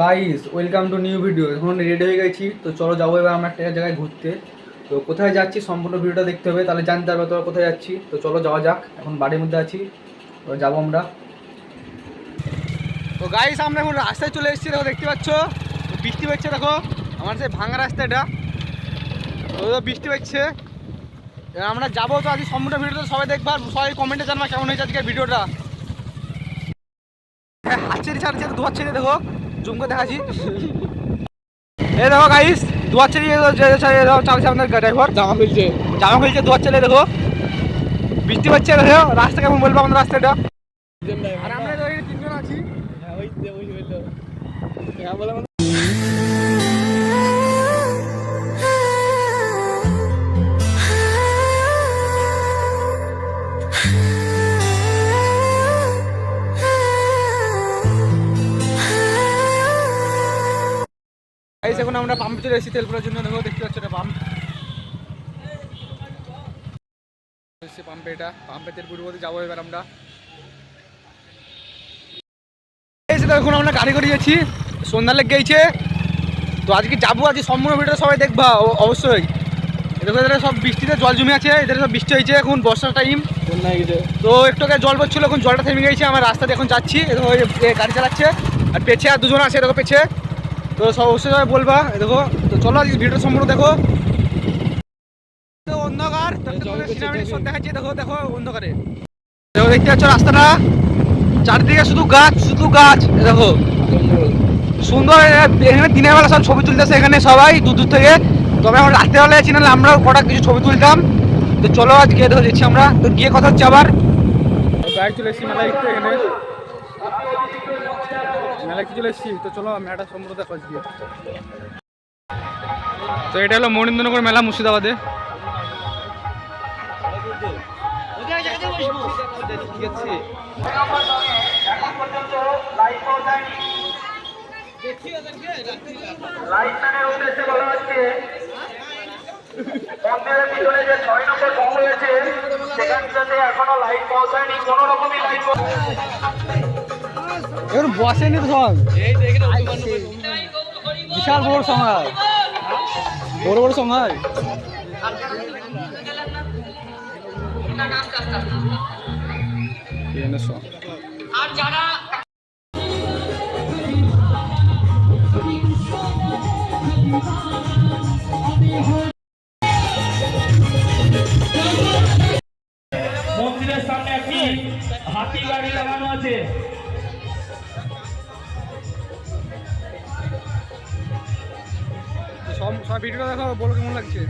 Guys welcome to new video এখন ready হয়ে গেছি, তো চলো যাব এবার আমরা একটা জায়গায় ঘুরতে। তো কোথায় যাচ্ছি সম্পূর্ণ ভিডিওটা দেখতে হবে, তাহলে জানতে পারবে তোরা কোথায় যাচ্ছি। তো চলো যাওয়া যাক, এখন বাড়ির মধ্যে আছি তো যাব আমরা। তো গাইস আমরা এখন রাস্তায় চলে এসেছি, দেখো, দেখতে পাচ্ছ? বৃষ্টি হচ্ছে, দেখো, আমার সেই ভাঙা রাস্তা এটা। তো বৃষ্টি হচ্ছে। আমরা যাব তো আজকে সম্পূর্ণ ভিডিওটা সবাই দেখবা, সবাই কমেন্টে জানবা কেমন হয়েছে আজকের ভিডিওটা হ্যাঁ হাত ছেড়ে ছাড়ছে দুয়ার ছেড়ে দেখো। জুম করে দেখাচ্ছি। এই দেখো গাইস দুয়ার ছেড়ে চালছে আপনার ড্রাইভার জামা খুলছে। জামা খুলছে দুয়ার ছেলে দেখো। বৃষ্টি হচ্ছে দেখো। রাস্তা কেমন বলব আমাদের রাস্তাটা? আর আমরা তিনজন আছি। আমরা পাম্প চলে এসেছি তেল ভরার জন্য দেখো দেখতে পাচ্ছ এটা পাম্প এসছে পাম্পে এটা পাম্পে তেল ভরবো যাব এবার আমরা। এখন আমরা গাড়ি করে গেছি সন্ধ্যা লেগে গেছে। তো আজকে যাব আজকে সম্পূর্ণ ভিডিও সবাই দেখবা অবশ্যই। দেখো এদের সব বৃষ্টিতে জল জমে আছে এদের সব বৃষ্টি হয়েছে এখন বর্ষার টাইম তো একটু আগে জল পড়ছিল এখন জলটা থেমে গেছে আমার রাস্তাতে এখন যাচ্ছি গাড়ি চালাচ্ছে আর পেছে আর দুজন আছে দেখো পেছে। তো সব অবশ্যই বলবা। দেখো তো চলো আজকে ভিডিও সম্পূর্ণ দেখো। অন্ধকার দেখাচ্ছি। দেখো দেখো অন্ধকারে। দেখো দেখতে পাচ্ছ রাস্তাটা? চারদিকে শুধু গাছ শুধু গাছ। দেখো। সুন্দর এখানে দিনের বেলা সব ছবি তুলতেছে এখানে সবাই দূর দূর থেকে। তবে আমরা রাত্রেবেলা আছি নাহলে আমরাও কটা কিছু ছবি তুলতাম। তো চলো আজকে দেখো দিচ্ছি আমরা। তো গিয়ে কথা হচ্ছে আবার। বাইক চলে এসেছি মেলা দেখতে এখানে। মেলা কি চলে এসেছি? তো চলো, মেলাটা সম্পূর্ণ দেখো আজকে। তো এটা হলো মনীন্দ্রনগর মেলা মুর্শিদাবাদে। সেখানটাতে এখনও লাইট পৌঁছায়নি, কোন রকমই লাইট এখন বসেনি তো সব। বিশাল বড় সংহার বড় বড় এখানে সব। সব ভিডিওটা দেখো বলো কেমন লাগছে?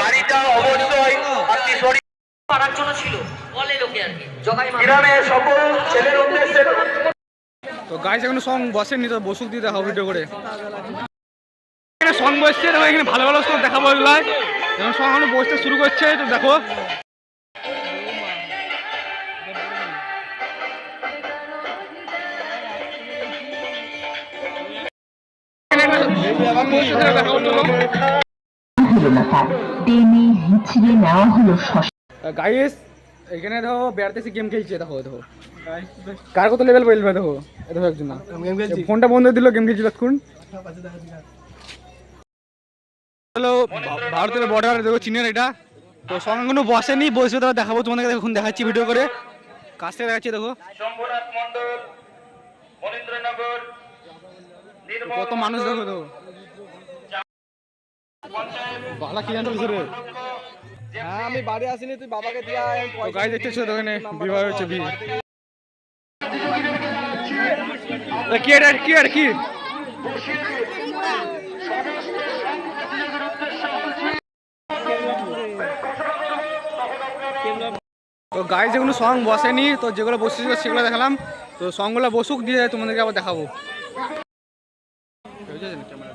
গাড়িটা অবশ্যই আপনি সরি পাড়ার জন্য ছিল। বলে লোকে আর কি। জগাই মা সকল ছেলের উদ্দেশ্যে তো গাইস এখনও সং বসেনি তো বসুক দিয়ে দেখাও ভিডিও করে। এখানে সং বসছে এখানে ভালো ভালো সব দেখাবো এগুলো যখন সং এখনও বসতে শুরু করছে তো দেখো। না গাইস এখানে দেখো বেড়াতে এসে গেম খেলছে, দেখো দেখো। কার কত লেভেল বলবে দেখো দেখো একজন খেলছি ফোনটা বন্ধ দিল গেম খেলছিল এখন হ্যালো ভারতের বর্ডার দেখো চীনের এটা। তো সঙ্গে কোনো বসেনি বসবে তো দেখাবো তোমাদেরকে এখন দেখাচ্ছি ভিডিও করে। কাছ থেকে দেখাচ্ছি, দেখো। শম্ভুনাথ মনীন্দ্রনগর কত মানুষ দেখো দেখো বালা কি জানতো রে হ্যাঁ আমি বাড়ি আসিনি তুই বাবাকে দিয়ে তো গাড়ি দেখতেছো তো এখানে বিবাহ হচ্ছে বি কি এটা কি আর কি? তো গাড়ি যেগুলো সং বসেনি তো যেগুলো বসেছিল সেগুলো দেখালাম। তো সংগুলো বসুক দিয়ে তোমাদেরকে আবার দেখাবো। বুঝেছেন ক্যামেরা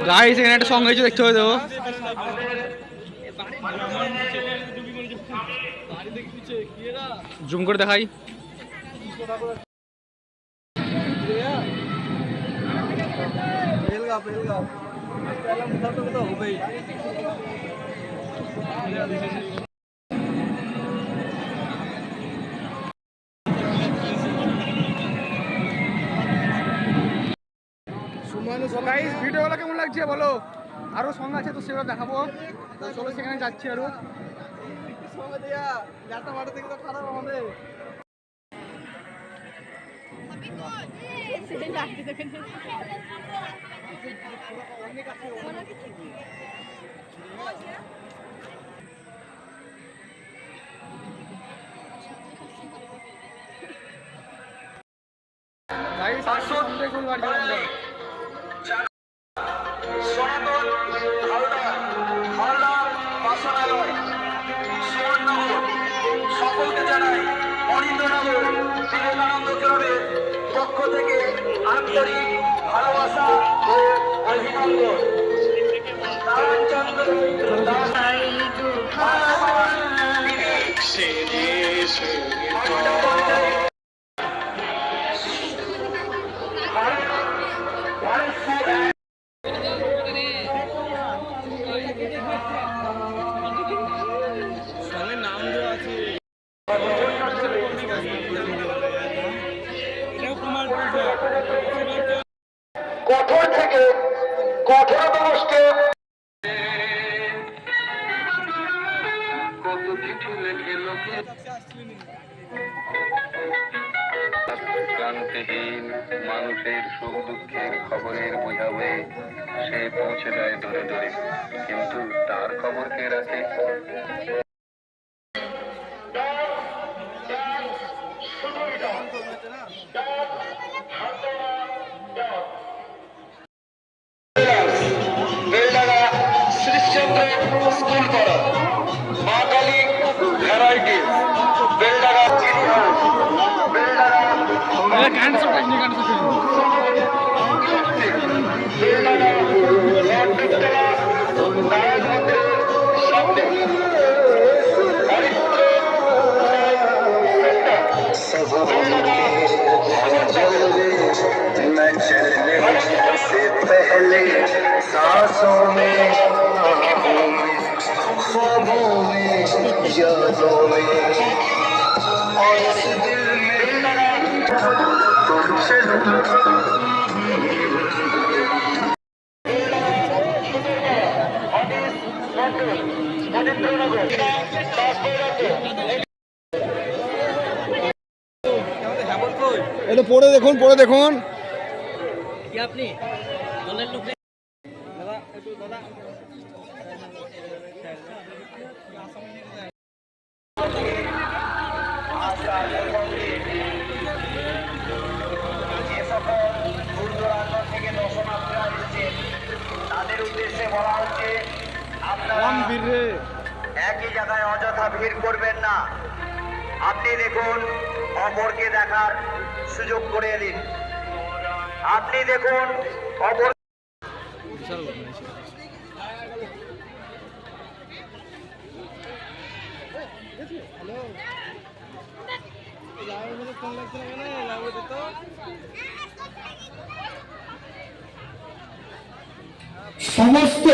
গাইস এখানে একটা সঙ্গ হয়েছে দেখতে হবে তো। জুম করে দেখাই। পেলগা গাইস ভিডিওগুলো কেমন লাগছে বলো? আরও সঙ্গ আছে তো সেগুলো দেখাবো। চলো সেখানে যাচ্ছি আরও। সময় দিয়া যাতা মাঠে থেকে তো খারাপ আমাদের সকলকে জানাই অনিন্দ্যনগর বিবেকানন্দ ক্লাবের পক্ষ থেকে আন্তরিক ভালোবাসা ও অভিনন্দন। তারাচন্দ্র ক্লান্তিহীন মানুষের সুখ দুঃখের খবরের বোঝাবে সে পৌঁছে দেয় দূরে দূরে। কিন্তু তার খবর কে রাখে? স্কুল করা। मैं चलने से पहले सांसों এটা পড়ে দেখুন পড়ে দেখুন যে উদ্দেশ্যে বলা হচ্ছে আপনারা একই জায়গায় অযথা ভিড় করবেন না। আপনি দেখুন অপরকে দেখার সুযোগ করে দিন। আপনি দেখুন অপর ফোন লাগছে না কেন লাগবে তো সমস্ত